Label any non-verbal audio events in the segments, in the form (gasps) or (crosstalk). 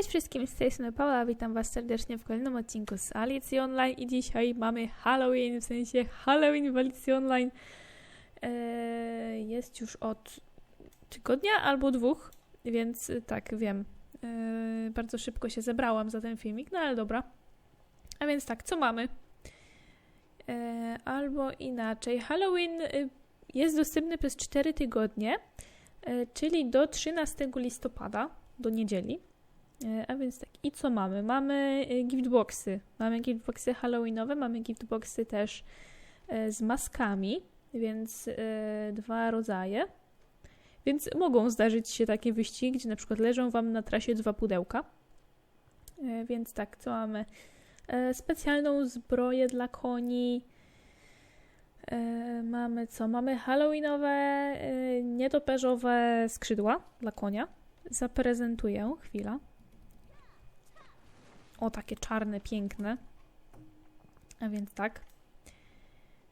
Cześć wszystkim, z tej strony Paula, witam was serdecznie w kolejnym odcinku z Alicji Online i dzisiaj mamy Halloween, w sensie Halloween w Alicji Online. Eee, jest już od tygodnia albo dwóch, więc y, tak, wiem. Eee, bardzo szybko się zebrałam za ten filmik, no ale dobra. A więc tak, co mamy? Eee, albo inaczej, Halloween y, jest dostępny przez 4 tygodnie, e, czyli do 13 listopada, do niedzieli. E, A więc tak, i co mamy? Mamy e, giftboxy. Mamy giftboxy halloweenowe, mamy giftboxy też e, z maskami, więc dwa rodzaje. Więc mogą zdarzyć się takie wyścigi, gdzie na przykład leżą Wam na trasie dwa pudełka. Więc tak, co mamy? Specjalną zbroję dla koni. Mamy co? Mamy halloweenowe, nietoperzowe skrzydła dla konia. Zaprezentuję, chwila. O, takie czarne, piękne. A więc tak.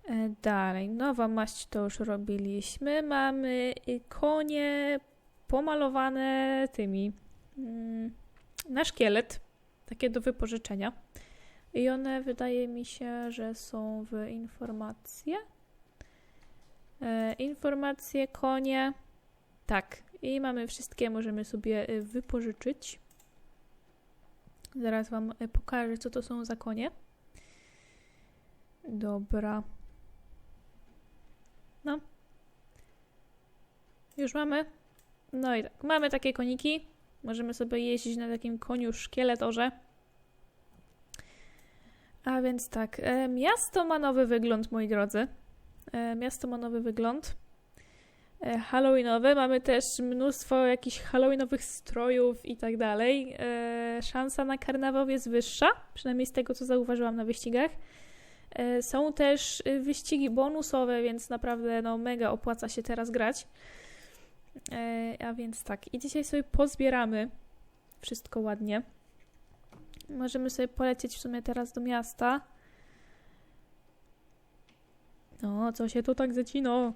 E, Dalej, nowa maść to już robiliśmy. Mamy konie pomalowane tymi mm, na szkielet, takie do wypożyczenia. I one wydaje mi się, że są w informacje. E, informacje, konie. Tak. I mamy wszystkie, możemy sobie y, wypożyczyć. Zaraz Wam y, pokażę, co to są za konie. Dobra. No. Już mamy? No i tak. Mamy takie koniki. Możemy sobie jeździć na takim koniu szkieletorze. A więc tak. E, miasto ma nowy wygląd, moi drodzy. E, miasto ma nowy wygląd. E, Halloweenowy. Mamy też mnóstwo jakichś halloweenowych strojów i tak dalej. E, Szansa na karnawał jest wyższa, przynajmniej z tego, co zauważyłam na wyścigach. E, Są też y, wyścigi bonusowe, więc naprawdę no, mega opłaca się teraz grać. E, A więc tak, i dzisiaj sobie pozbieramy wszystko ładnie. Możemy sobie polecieć w sumie teraz do miasta. No, co się tu tak zacino?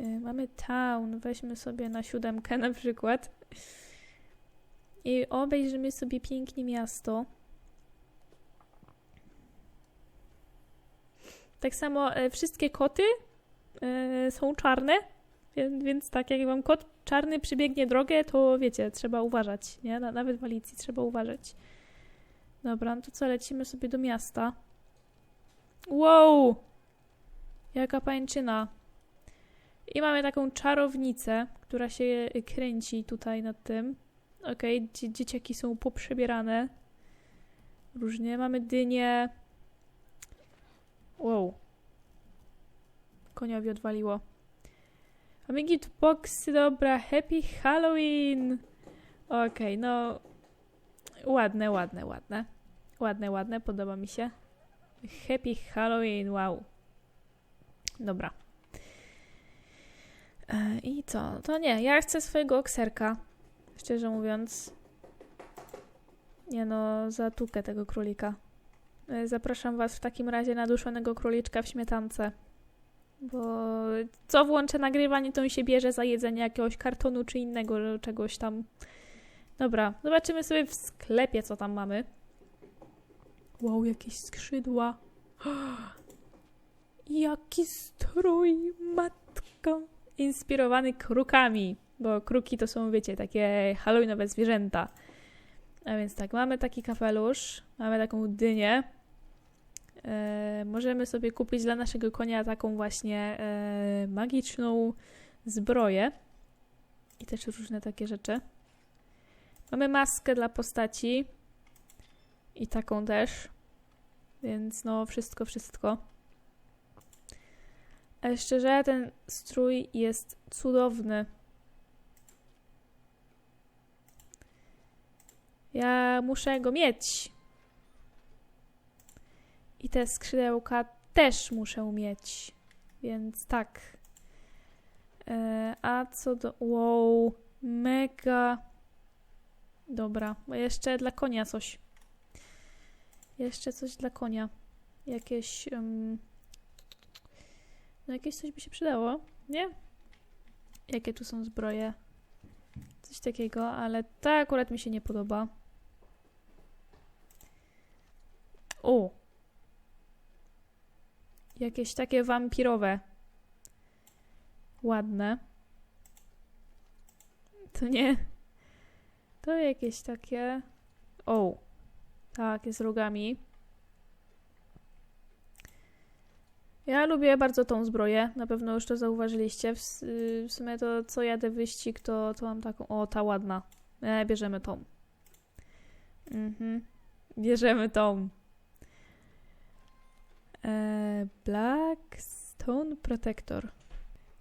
Y, Mamy town, weźmy sobie na siódemkę na przykład. I obejrzymy sobie pięknie miasto. Tak samo e, wszystkie koty e, są czarne, więc, tak jak wam kot czarny przybiegnie drogę, to wiecie, trzeba uważać, nie? Na, nawet w Alicji trzeba uważać. Dobra, no to co, lecimy sobie do miasta. Wow! Jaka pańczyna. I mamy taką czarownicę, która się kręci tutaj nad tym. Okej, dzie- dzieciaki są poprzebierane. Różnie. Mamy dynię. Wow. Koniowi odwaliło. Mamy gitboxy, dobra. Happy Halloween! Okej, no. Ładne, ładne, ładne. Ładne, ładne, podoba mi się. Happy Halloween, wow. Dobra. E, I co? To nie, ja chcę swojego okserka. Szczerze mówiąc. Nie no, zatukę tego królika. E, Zapraszam Was w takim razie na duszonego króliczka w śmietance. Bo co włączę nagrywanie, to mi się bierze za jedzenie jakiegoś kartonu czy innego czegoś tam. Dobra, zobaczymy sobie w sklepie, co tam mamy. Wow, jakieś skrzydła. (gasps) Jaki strój, matko. Inspirowany krukami, bo kruki to są, wiecie, takie halloweenowe zwierzęta. A więc tak, mamy taki kapelusz, mamy taką dynię. E, możemy sobie kupić dla naszego konia taką właśnie e, magiczną zbroję. I też różne takie rzeczy. Mamy maskę dla postaci. I taką też. Więc no, wszystko, wszystko. Ale szczerze, ten strój jest cudowny. Ja muszę go mieć. I te skrzydełka też muszę mieć. Więc tak. E, a co do. Wow, mega. Dobra, bo jeszcze dla konia coś. Jeszcze coś dla konia. Jakieś. em, no, jakieś coś by się przydało, nie? Jakie tu są zbroje? Coś takiego, ale ta akurat mi się nie podoba. O! Jakieś takie wampirowe. Ładne. To nie. To jakieś takie. O! Tak, jest rogami. Ja lubię bardzo tą zbroję, na pewno już to zauważyliście. W, y, w sumie to co jadę wyścig, to, to mam taką. O, ta ładna. E, bierzemy tą. Mhm. Bierzemy tą. E, Black Stone Protector.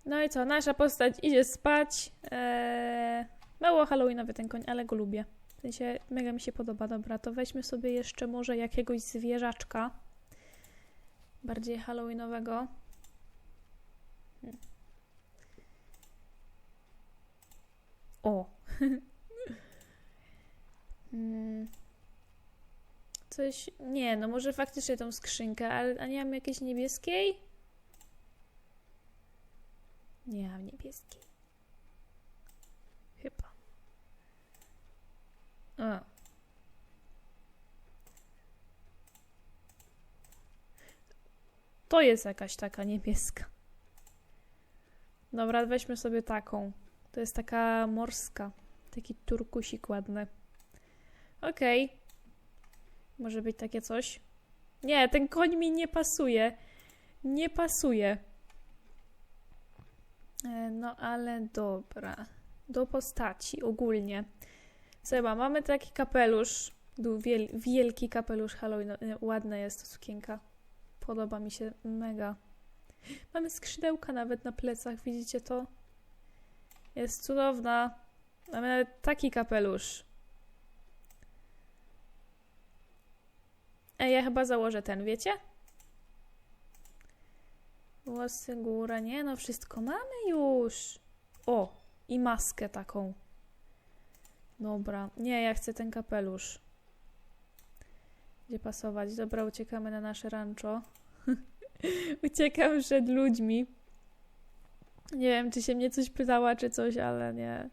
No i co? Nasza postać idzie spać. E, mało halloweenowy ten koń, ale go lubię. W sensie mega mi się podoba. Dobra, to weźmy sobie jeszcze może jakiegoś zwierzaczka bardziej halloweenowego. Hmm. O! (laughs) Hmm. Coś. Nie, no może faktycznie tą skrzynkę, ale a nie mam jakiejś niebieskiej? Nie mam niebieskiej. Chyba. A. To jest jakaś taka niebieska. Dobra, weźmy sobie taką. To jest taka morska. Taki turkusik ładny. Okej. Może być takie coś. Nie, ten koń mi nie pasuje. Nie pasuje. E, No ale dobra. Do postaci ogólnie. Seba, mamy taki kapelusz. Wielki kapelusz Halloween. Ładna jest to sukienka. Podoba mi się mega. Mamy skrzydełka nawet na plecach, widzicie to? Jest cudowna. Mamy nawet taki kapelusz. Ja chyba założę ten, wiecie? Włosy, góra, nie no, wszystko mamy już. O, i maskę taką. Dobra, nie, ja chcę ten kapelusz. Gdzie pasować? Dobra, uciekamy na nasze rancho. (laughs) Uciekam przed ludźmi. Nie wiem, czy się mnie coś pytała, czy coś, ale nie.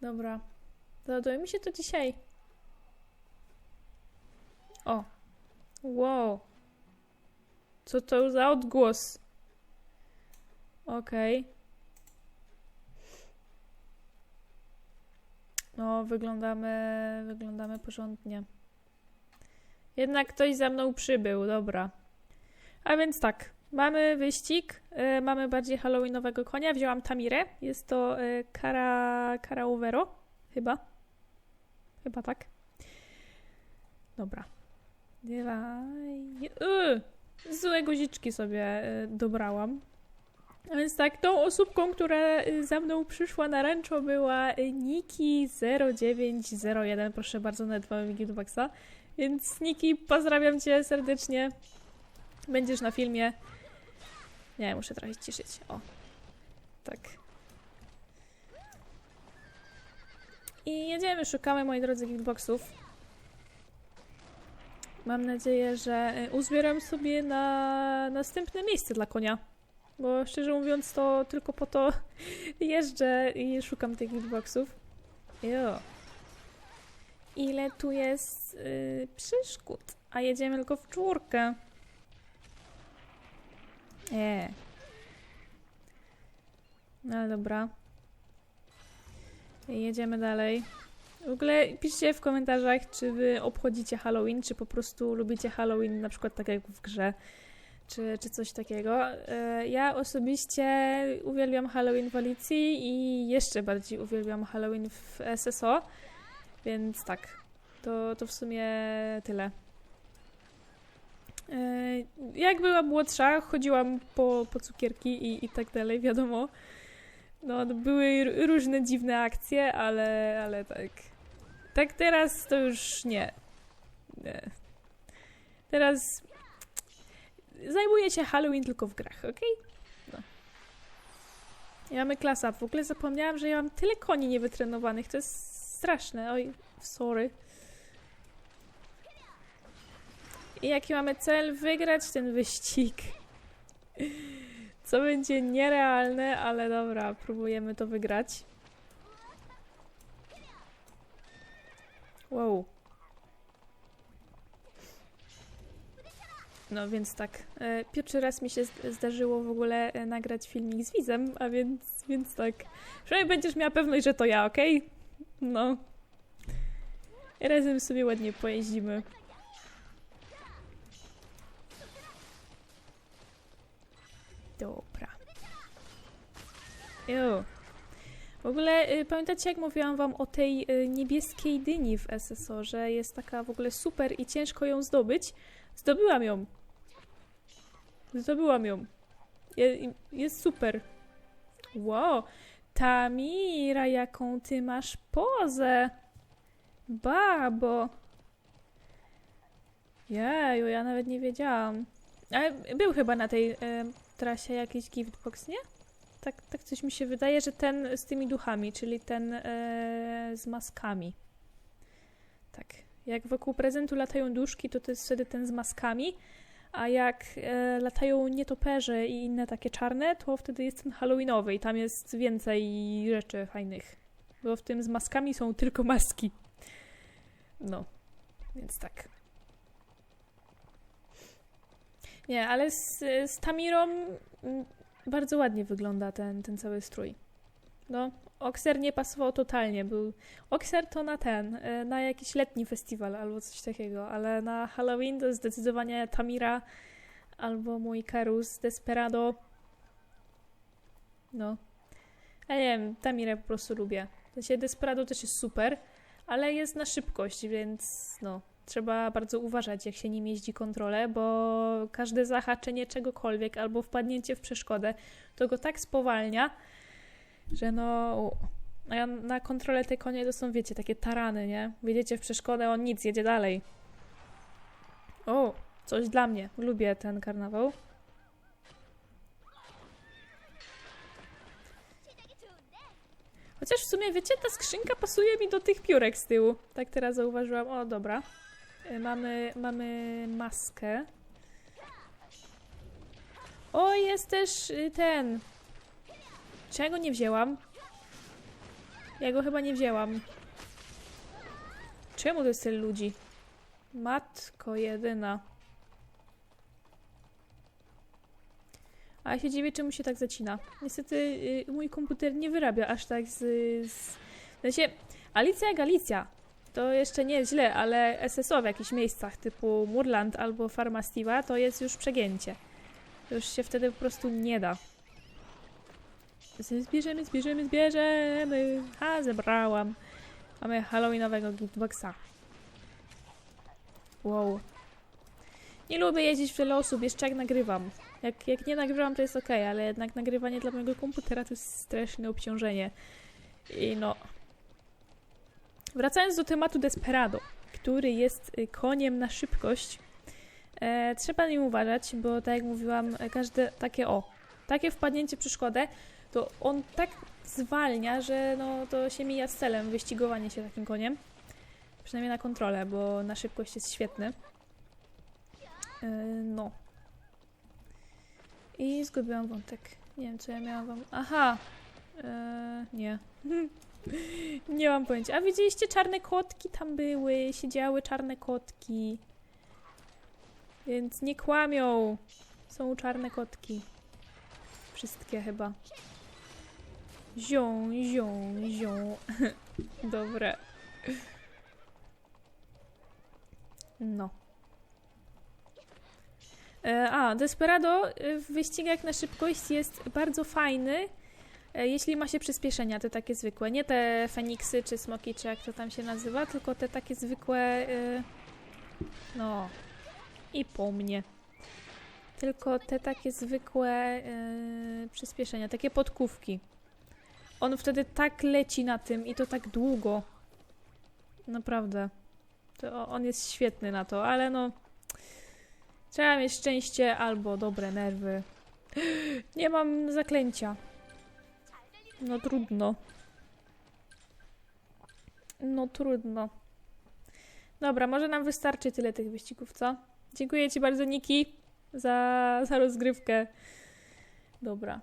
Dobra. Załaduje mi się to dzisiaj. O. Wow. Co to za odgłos? Okej. No, wyglądamy, wyglądamy porządnie. Jednak ktoś za mną przybył, dobra. A więc tak, mamy wyścig, y, mamy bardziej halloweenowego konia. Wzięłam Tamirę, jest to y, Cara, Carauvero, chyba. Chyba tak. Dobra. Dawaj. Y, złe guziczki sobie y, dobrałam. A więc tak, tą osóbką, która y, za mną przyszła na rancho była y, Niki0901. Proszę bardzo, nawet mamy Wikidubaxa. Więc Niki, pozdrawiam cię serdecznie. Będziesz na filmie. Nie, muszę trochę ciszyć. O. Tak. I jedziemy, szukamy, moi drodzy, giftboxów. Mam nadzieję, że y, uzbieram sobie na następne miejsce dla konia. Bo szczerze mówiąc, to tylko po to (laughs) jeżdżę i szukam tych giftboxów. Jo. Ile tu jest y, przeszkód? A jedziemy tylko w czwórkę. E. No dobra. Jedziemy dalej. W ogóle piszcie w komentarzach, czy wy obchodzicie Halloween, czy po prostu lubicie Halloween na przykład tak jak w grze, czy, czy coś takiego. E, Ja osobiście uwielbiam Halloween w Alicji i jeszcze bardziej uwielbiam Halloween w SSO, więc tak, to, to w sumie tyle. E, Jak byłam młodsza, chodziłam po, po cukierki i, i tak dalej, wiadomo. No, były różne dziwne akcje, ale, ale tak. Tak teraz to już nie. nie. Teraz zajmuję się Halloween tylko w grach, ok? No. I mamy klasa. W ogóle zapomniałam, że ja mam tyle koni niewytrenowanych. To jest straszne. Oj, sorry. I jaki mamy cel? Wygrać ten wyścig. Co będzie nierealne, ale dobra, próbujemy to wygrać. Wow. No więc tak. E, pierwszy raz mi się zdarzyło w ogóle e, nagrać filmik z Wizem, a więc, więc tak. Przynajmniej będziesz miała pewność, że to ja, okej? No. Razem sobie ładnie pojeździmy. Dobra. Jo. W ogóle y, pamiętacie, jak mówiłam wam o tej y, niebieskiej dyni w SSO, że jest taka w ogóle super i ciężko ją zdobyć? Zdobyłam ją. Zdobyłam ją. Je, jest super. Wow. Tamira, jaką ty masz pozę. Babo. Jeju, ja nawet nie wiedziałam. Ale był chyba na tej e, trasie jakiś giftbox, nie? Tak, tak coś mi się wydaje, że ten z tymi duchami, czyli ten e, z maskami. Tak. Jak wokół prezentu latają duszki, to to jest wtedy ten z maskami, a jak e, latają nietoperze i inne takie czarne, to wtedy jest ten halloweenowy i tam jest więcej rzeczy fajnych. Bo w tym z maskami są tylko maski. No, więc tak. Nie, ale z, z Tamirą mm, bardzo ładnie wygląda ten, ten cały strój. No, Oxer nie pasował totalnie. Był Oxer to na ten, e, na jakiś letni festiwal albo coś takiego, ale na Halloween to zdecydowanie Tamira albo mój Karus Desperado. No. Ja nie wiem, Tamirę po prostu lubię. W sensie Desperado też jest super, ale jest na szybkość, więc no, trzeba bardzo uważać, jak się nim jeździ kontrolę, bo każde zahaczenie czegokolwiek albo wpadnięcie w przeszkodę, to go tak spowalnia, że no... A na kontrolę te konie to są, wiecie, takie tarany, nie? Wjedziecie w przeszkodę, on nic, jedzie dalej. O, coś dla mnie. Lubię ten karnawał. Chociaż w sumie, wiecie, ta skrzynka pasuje mi do tych piórek z tyłu. Tak teraz zauważyłam. O, dobra. Y, Mamy, mamy maskę. O, jest też y, ten. Czego nie wzięłam? Ja go chyba nie wzięłam. Czemu to jest tyle ludzi? Matko jedyna. A ja się dziwię, czemu się tak zacina. Niestety y, mój komputer nie wyrabia aż tak z... z... Sensie, Alicja jak Alicja. To jeszcze nie źle, ale SSO w jakichś miejscach typu Murland albo Farma Steve'a to jest już przegięcie. To już się wtedy po prostu nie da. Zbierzemy, zbierzemy, zbierzemy. Ha, zebrałam. Mamy Halloweenowego giftboxa. Wow. Nie lubię jeździć w tyle osób, jeszcze jak nagrywam. Jak, jak nie nagrywam, to jest ok, ale jednak nagrywanie dla mojego komputera to jest straszne obciążenie. I no. Wracając do tematu Desperado, który jest y, koniem na szybkość, e, trzeba nim uważać, bo tak jak mówiłam, e, każde takie o, takie wpadnięcie przeszkodę, to on tak zwalnia, że no, to się mija z celem wyścigowanie się takim koniem. Przynajmniej na kontrolę, bo na szybkość jest świetny. E, no. I zgubiłam wątek. Nie wiem, co ja miałam wam... Aha! E, nie. (laughs) nie mam pojęcia. A widzieliście, czarne kotki tam były, siedziały czarne kotki. Więc nie kłamią. Są czarne kotki. Wszystkie chyba. Zią, zią, zią. (laughs) Dobre. No. E, A, Desperado e, w wyścigach na szybkość jest bardzo fajny, e, jeśli ma się przyspieszenia, te takie zwykłe. Nie te Feniksy czy Smoki, czy jak to tam się nazywa, tylko te takie zwykłe. e, No. I po mnie. Tylko te takie zwykłe e, przyspieszenia, takie podkówki. On wtedy tak leci na tym i to tak długo. Naprawdę. To on jest świetny na to, ale no. Trzeba mieć szczęście albo dobre nerwy. (gasps) Nie mam zaklęcia. No trudno. No trudno. Dobra, może nam wystarczy tyle tych wyścigów, co? Dziękuję Ci bardzo, Niki, za, za rozgrywkę. Dobra.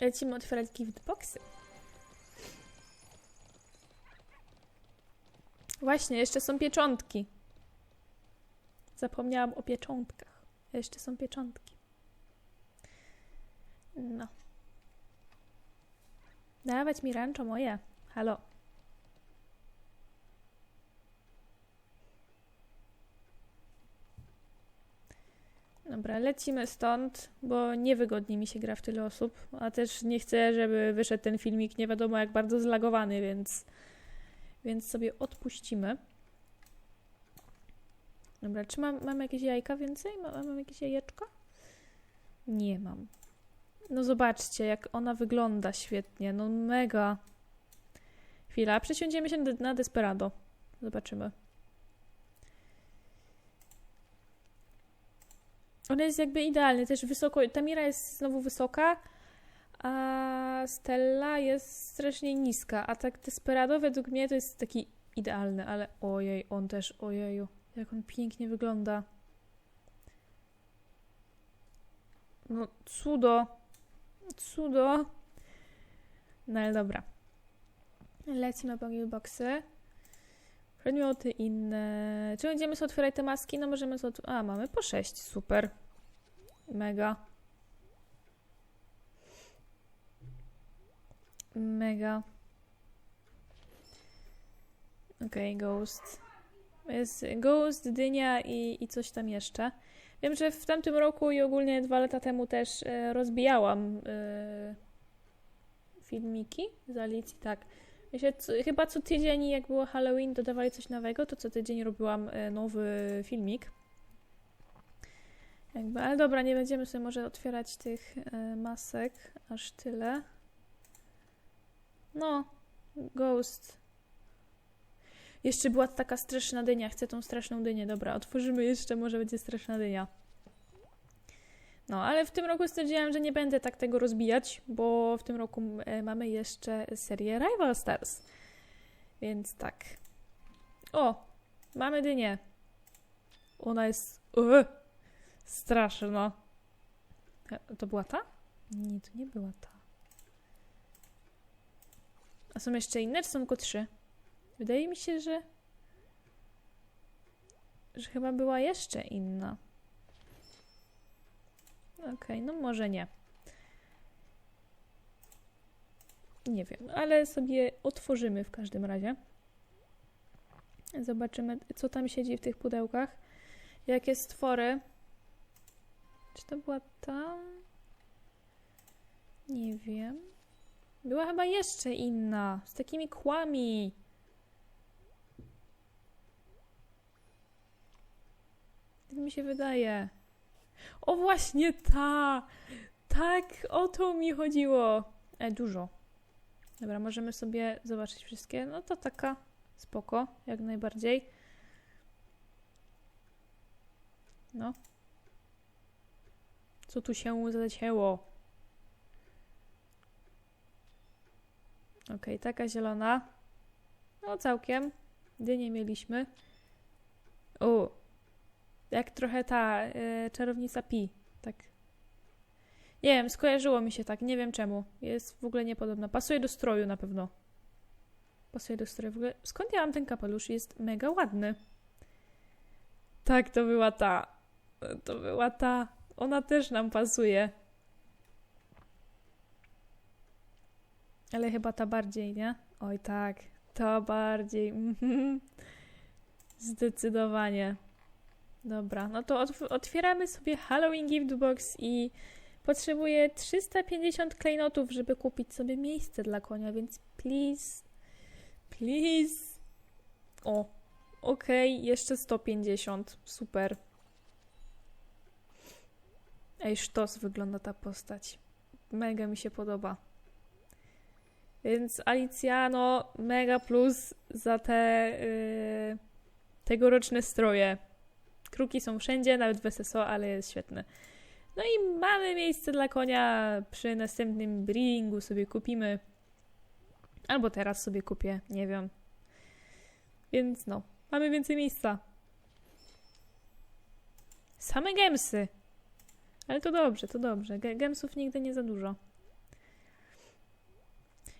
Lecimy otwierać giftboxy. Właśnie, jeszcze są pieczątki. Zapomniałam o pieczątkach. Jeszcze są pieczątki. No. Dawać mi rancho moje. Halo. Dobra, lecimy stąd, bo niewygodnie mi się gra w tyle osób, a też nie chcę, żeby wyszedł ten filmik nie wiadomo jak bardzo zlagowany, więc, więc sobie odpuścimy. Dobra, czy mam, mam jakieś jajka więcej? Mam, mam jakieś jajeczka? Nie mam. No zobaczcie, jak ona wygląda świetnie. No mega. Chwila, przesiądziemy się na Desperado. Zobaczymy. Ona jest jakby idealnie, też wysoko. Ta Mira jest znowu wysoka, a Stella jest strasznie niska. A tak Desperado według mnie to jest taki idealny, ale ojej, on też, ojeju, jak on pięknie wygląda. No, cudo. Cudo. No ale dobra. Lecimy po boxy. Przedmioty inne. Czy będziemy sobie otwierać te maski? No możemy sobie... A, mamy po 6. Super. Mega. Mega. Okej, okay, Ghost. Jest Ghost, Dynia i, i coś tam jeszcze. Wiem, że w tamtym roku i ogólnie dwa lata temu też e, rozbijałam e, filmiki z Alicji, tak. Myślę, co, chyba co tydzień, jak było Halloween, dodawali coś nowego, to co tydzień robiłam e, nowy filmik. Jakby, ale dobra, nie będziemy sobie może otwierać tych masek aż tyle. No, Ghost. Jeszcze była taka straszna dynia. Chcę tą straszną dynię. Dobra, otworzymy jeszcze, może będzie straszna dynia. No, ale w tym roku stwierdziłam, że nie będę tak tego rozbijać, bo w tym roku e, mamy jeszcze serię Rival Stars. Więc tak. O, mamy dynię. Ona jest uh, straszna. E, to była ta? Nie, to nie była ta. A są jeszcze inne, czy są tylko trzy? Wydaje mi się, że... że chyba była jeszcze inna. Okej, okay, no może nie. Nie wiem, ale sobie otworzymy w każdym razie. Zobaczymy, co tam siedzi w tych pudełkach. Jakie stwory. Czy to była ta? Nie wiem. Była chyba jeszcze inna. Z takimi kłami. Mi się wydaje. O właśnie ta! Tak, o to mi chodziło. E, dużo. Dobra, możemy sobie zobaczyć wszystkie. No to taka spoko, jak najbardziej. No. Co tu się zleciało? Ok, taka zielona. No całkiem. Dynie mieliśmy. O, jak trochę ta y, czarownica Pi. Tak. Nie wiem, skojarzyło mi się tak, nie wiem czemu. Jest w ogóle niepodobna. Pasuje do stroju na pewno. Pasuje do stroju. W ogóle, skąd ja mam ten kapelusz? Jest mega ładny. Tak, to była ta. To była ta. Ona też nam pasuje. Ale chyba ta bardziej, nie? Oj tak, ta bardziej. (laughs) Zdecydowanie. Dobra, no to otwieramy sobie Halloween Gift Box i potrzebuję 350 klejnotów, żeby kupić sobie miejsce dla konia, więc please, please. O, okej, okay, jeszcze 150, super. Ej, sztos wygląda ta postać. Mega mi się podoba. Więc Alicja, no mega plus za te yy, tegoroczne stroje. Kruki są wszędzie, nawet w SSO, ale jest świetne. No i mamy miejsce dla konia. Przy następnym breedingu sobie kupimy. Albo teraz sobie kupię, nie wiem. Więc no, mamy więcej miejsca. Same gemsy. Ale to dobrze, to dobrze. Gemsów nigdy nie za dużo.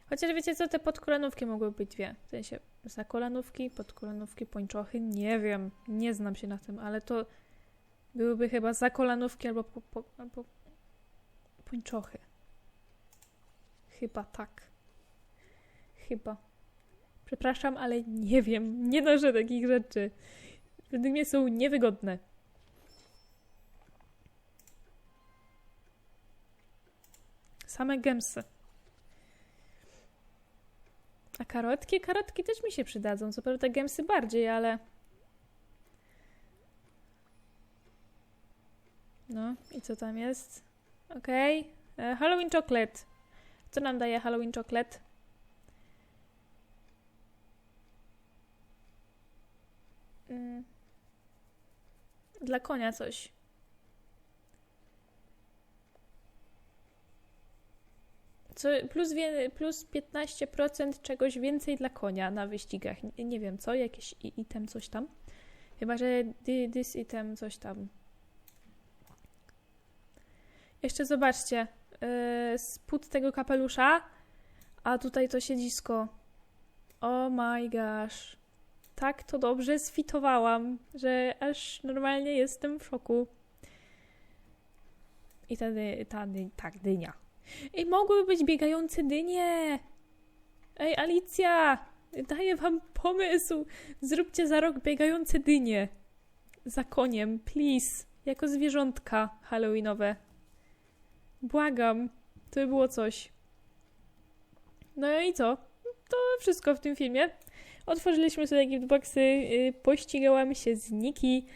Chociaż wiecie co, te podkolanówki mogły być dwie. W sensie zakolanówki, podkolanówki, pończochy, nie wiem, nie znam się na tym, ale to byłyby chyba zakolanówki albo, po, po, albo pończochy. Chyba tak. Chyba. Przepraszam, ale nie wiem, nie noszę takich rzeczy. Według mnie są niewygodne. Same gemsy. A karotki? Karotki też mi się przydadzą. Co prawda gemsy bardziej, ale... No, i co tam jest? Okej. E, Halloween chocolate. Co nam daje Halloween chocolate? Mm. Dla konia coś. Co, plus, wie, plus 15% czegoś więcej dla konia na wyścigach. Nie, nie wiem co, jakiś item coś tam. Chyba, że thi- this item coś tam. Jeszcze zobaczcie. Yy, spód tego kapelusza, a tutaj to siedzisko. Oh my gosh. Tak to dobrze sfitowałam, że aż normalnie jestem w szoku. I ta, ta tak, dynia. Ej, mogłyby być biegające dynie! Ej, Alicja! Daję wam pomysł! Zróbcie za rok biegające dynie. Za koniem, please. Jako zwierzątka halloweenowe. Błagam. To by było coś. No i co? To wszystko w tym filmie. Otworzyliśmy sobie giftboxy, yy, pościgałam się z Niki.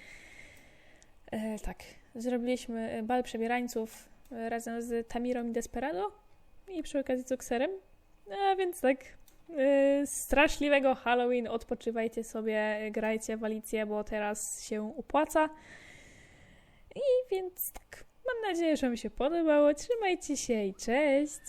E, tak, zrobiliśmy bal przebierańców razem z Tamirą i Desperado i przy okazji z Okserem. A więc tak, e, straszliwego Halloween, odpoczywajcie sobie, grajcie w Alicję, bo teraz się opłaca. I więc tak, mam nadzieję, że Wam się podobało. Trzymajcie się i cześć!